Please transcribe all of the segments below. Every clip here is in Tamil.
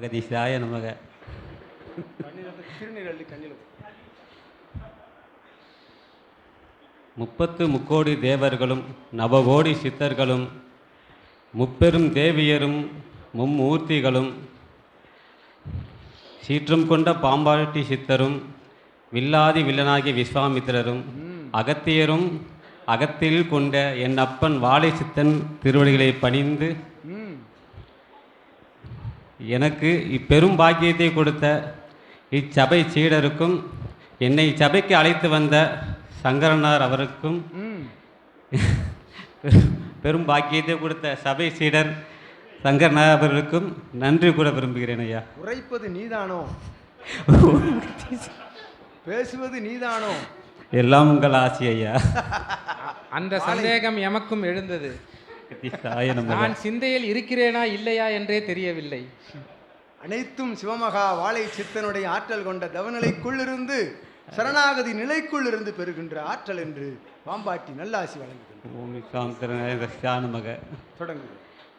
அகதீஷாய நமக. முப்பத்து முக்கோடி தேவர்களும் நவகோடி சித்தர்களும் முப்பெரும் தேவியரும் மும்மூர்த்திகளும் சீற்றம் கொண்ட பாம்பாட்டி சித்தரும் வில்லாதி வில்லனாகிய விஸ்வாமித்திரரும் அகத்தியரும் அகத்தில் கொண்ட என் அப்பன் வாழை சித்தன் திருவடிகளை பணிந்து எனக்கு இப்பெரும் பாக்கியத்தை கொடுத்த இச்சபை சீடருக்கும் என்னை சபைக்கு அழைத்து வந்த சங்கரனார் அவருக்கும் ம். பெரும் பாக்கியத்தை கொடுத்த சபை சீடர் சங்கரனார் அவர்களுக்கும் நன்றி கூற விரும்புகிறேன் ஐயா. உரைப்பது நீதானோ? பேசுவது நீதானோ? எல்லாம் உங்கள் ஆசி ஐயா. அந்த சந்தேகம் எமக்கும் எழுந்தது. நான் சிந்தையில் இருக்கிறேனா இல்லையா என்றே தெரியவில்லை. அனைத்தும் சிவமகா வாழை சித்தனுடைய ஆற்றல் கொண்ட தவநிலைக்குள்ளிருந்து சரணாகதி நிலைக்குள்ளிருந்து பெறுகின்ற ஆற்றல் என்று பாம்பாட்டி நல்லாசி வழங்குகின்ற ஓமி சாந்திர நமக தொடங்கு.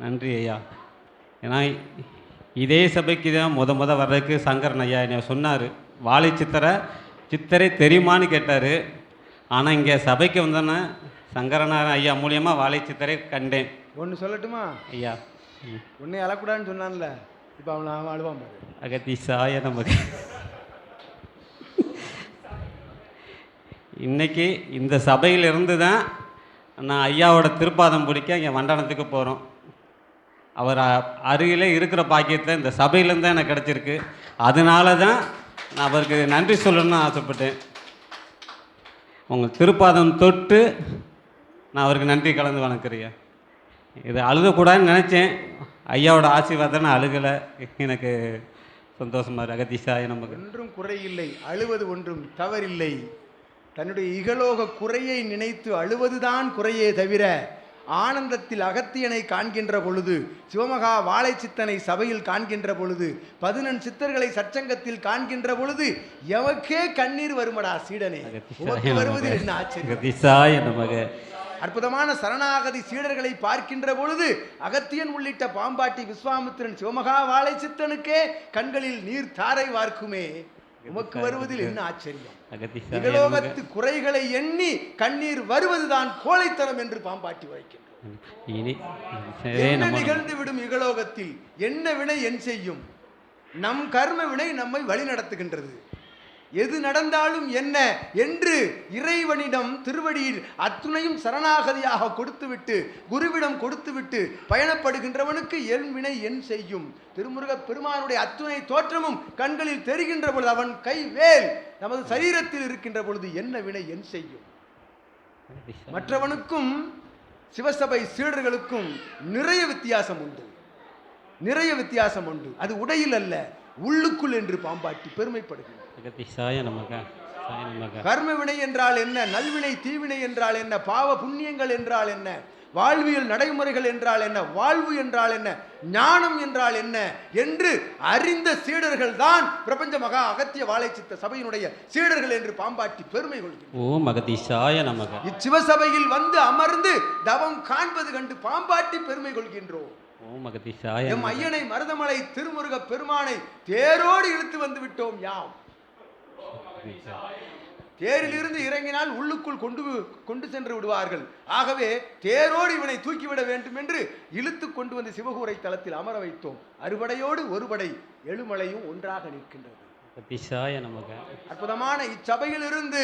நன்றி ஐயா. ஏன்னா இதே சபைக்கு தான் முத முத வர்றதுக்கு சங்கரன் ஐயா என்னை சொன்னார். வாழை சித்தரை சித்தரை தெரியுமான்னு கேட்டார். ஆனால் இங்கே சபைக்கு வந்தோன்னே சங்கரனார் ஐயா மூலியமாக வாழை சித்தரை கண்டேன். ஒன்று சொல்லட்டுமா? ஐயா. உன்னை அழக்கூடாதுன்னு சொன்னான்ல. இப்போ அவன் அவன் அழுவான் பாரு. அகத்தீசாய நமக்கு இன்னைக்கு இந்த சபையிலிருந்து தான் நான் ஐயாவோட திருப்பாதம் பிடிக்க இங்கே வண்டனத்துக்கு போகிறோம் அவர் அருகிலே இருக்கிற பாக்கியத்தை இந்த சபையிலேருந்து தான் எனக்கு கிடச்சிருக்கு. அதனால தான் நான் அவருக்கு நன்றி சொல்லணும்னு ஆசைப்பட்டேன். உங்கள் திருப்பாதம் தொட்டு நான் அவருக்கு நன்றி கலந்து வணங்குறேன் இது அழுகக்கூடாதுன்னு நினச்சேன். ஐயாவோட ஆசீர்வாதம் நான் அழுகலை. எனக்கு சந்தோஷமாக அகதீஷாய நமக்கு. ஒன்றும் குறையில்லை. அழுவது ஒன்றும் தவறில்லை. தன்னுடைய இகலோக குறையை நினைத்து அழுவதுதான் குறையே தவிர ஆனந்தத்தில் அகத்தியனை காண்கின்ற பொழுது சிவமகா வாழை சித்தனை சபையில் காண்கின்ற பொழுது பதினெண் சித்தர்களை சச்சங்கத்தில் காண்கின்ற பொழுது எவக்கே கண்ணீர் வருமடா சீடனே. வருவதில் என்ன ஆச்சரியம்? அற்புதமான சரணாகதி சீடர்களை பார்க்கின்ற பொழுது அகத்தியன் உள்ளிட்ட பாம்பாட்டி விஸ்வாமித்திரன் சிவமகா வாழை சித்தனுக்கே கண்களில் நீர் தாரை வார்க்குமே. உமக்கு வருவதில் என்ன ஆச்சரியம்? இகலோகத்து குறைகளை எண்ணி கண்ணீர் வருவதுதான் கோழைத்தனம் என்று பாம்பாட்டி சரி என்ன நிகழ்ந்து விடும் இகலோகத்தில் என்ன வினை என் செய்யும்? நம் கர்ம வினை நம்மை வழி நடத்துகின்றது. எது நடந்தாலும் என்ன என்று இறைவனிடம் திருவடியில் அத்துணையும் சரணாகதியாக கொடுத்துவிட்டு குருவிடம் கொடுத்துவிட்டு பயணப்படுகின்றவனுக்கு என் வினை என் செய்யும். திருமுருகப் பெருமானுடைய அத்துணை தோற்றமும் கண்களில் தெரிகின்ற பொழுது அவன் கை வேல் நமது சரீரத்தில் இருக்கின்ற பொழுது என்ன வினை என் செய்யும்? மற்றவனுக்கும் சிவசபை சீடர்களுக்கும் நிறைய வித்தியாசம் உண்டு. நிறைய வித்தியாசம் உண்டு. அது உடையில் அல்ல. உள்ளுக்குள் என்று பாம்பாட்டி நமக கர்ம வினை என்றால் என்ன? நல்வினை தீவினை என்றால் என்ன? பாவ புண்ணியங்கள் என்றால் என்ன? வாழ்வியல் நடைமுறைகள் என்றால் என்ன? வாழ்வு என்றால் என்ன? ஞானம் என்றால் என்ன? என்று அறிந்த சீடர்கள் தான் பிரபஞ்ச மகா அகத்திய வாழைச்சித்த சபையினுடைய சீடர்கள் என்று பாம்பாட்டி பெருமை ஓம் அகதீஷாய நமக. இச்சிவசபையில் வந்து அமர்ந்து தவம் காண்பது கண்டு பாம்பாட்டி பெருமை கொள்கின்றோம். ஓம் அகதீஷாய எம் ஐயனை மருதமலை திருமுருக பெருமானை தேரோடு இழுத்து வந்து விட்டோம் யாம். தேரிலிருந்து இறங்கினால் உள்ளுக்குள் கொண்டு கொண்டு சென்று விடுவார்கள். ஆகவே தேரோடு இவனை தூக்கிவிட வேண்டும் என்று இழுத்து கொண்டு வந்து சிவகூரை தலத்தில் அமர வைத்தோம். அறுபடையோடு ஒருபடை எழுமலையும் ஒன்றாக நிற்கின்றது. அற்புதமான இச்சபையிலிருந்து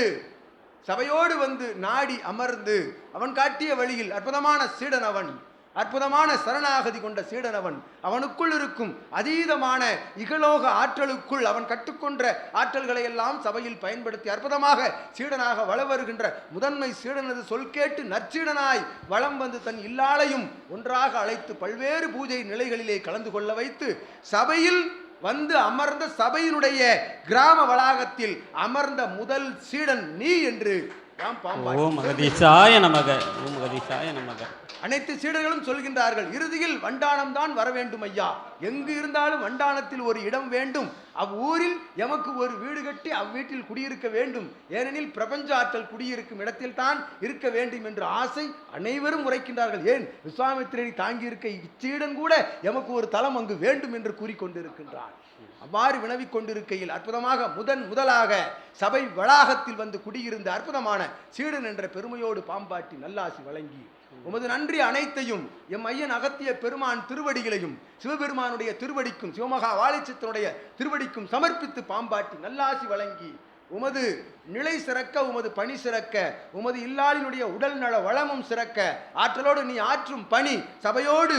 சபையோடு வந்து நாடி அமர்ந்து அவன் காட்டிய வழியில் அற்புதமான சீடன் அவன். அற்புதமான சரணாகதி கொண்ட சீடன் அவன். அவனுக்குள் இருக்கும் அதீதமான இகலோக ஆற்றலுக்குள் அவன் கற்றுக்கொண்ட ஆற்றல்களை எல்லாம் சபையில் பயன்படுத்தி அற்புதமாக சீடனாக வளவருகின்ற முதன்மை சீடனது சொல் கேட்டு நற்சீடனாய் வளம் வந்து தன் இல்லாளையும் ஒன்றாக அழைத்து பல்வேறு பூஜை நிலைகளிலே கலந்து கொள்ள வைத்து சபையில் வந்து அமர்ந்த சபையினுடைய கிராம வளாகத்தில் அமர்ந்த முதல் சீடன் நீ என்று ஓம் அகதீஷாய நமக. ஓம் அகதீஷாய நமக. அனைத்து சீடர்களும் சொல்கின்றார்கள் இறுதியில் வண்டானம் தான் வர வேண்டும் ஐயா. எங்கு இருந்தாலும் வண்டானத்தில் ஒரு இடம் வேண்டும். அவ்வூரில் எமக்கு ஒரு வீடு கட்டி அவ்வீட்டில் குடியிருக்க வேண்டும். ஏனெனில் பிரபஞ்ச ஆற்றல் குடியிருக்கும் இடத்தில் தான் இருக்க வேண்டும் என்ற ஆசை அனைவரும் உரைக்கின்றார்கள். ஏன்? விஸ்வாமித்திரனை தாங்கியிருக்க இச்சீடன் கூட எமக்கு ஒரு தலம் அங்கு வேண்டும் என்று கூறிக்கொண்டிருக்கின்றான். அவ்வாறு வினவிக் கொண்டிருக்கையில் அற்புதமாக முதன் முதலாக சபை வளாகத்தில் வந்து குடியிருந்த அற்புதமான சீடன் என்ற பெருமையோடு பாம்பாட்டி நல்லாசி வழங்கி உமது நன்றி அனைத்தையும் எம் ஐயன் அகத்திய பெருமான் திருவடிகளையும் சிவபெருமானுடைய திருவடிக்கும் சிவமகா வாழைச்சத்தினுடைய திருவடிக்கும் சமர்ப்பித்து பாம்பாட்டி நல்லாசி வழங்கி உமது நிலை சிறக்க உமது பணி சிறக்க உமது இல்லாளினுடைய உடல் நல வளமும் சிறக்க ஆற்றலோடு நீ ஆற்றும் பணி சபையோடு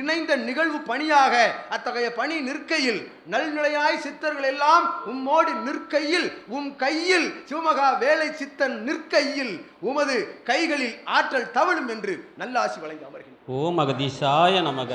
இணைந்த நிகழ்வு பணியாக அத்தகைய பணி நிற்கையில் நல்நிலையாய் சித்தர்கள் எல்லாம் உம்மோடு நிற்கையில் உம் கையில் சிவமகா வேலை சித்தன் நிற்கையில் உமது கைகளில் ஆற்றல் தவழும் என்று நல்லாசி வழங்கி அமர்கிறேன் ஓம் அகதீசாய நமக.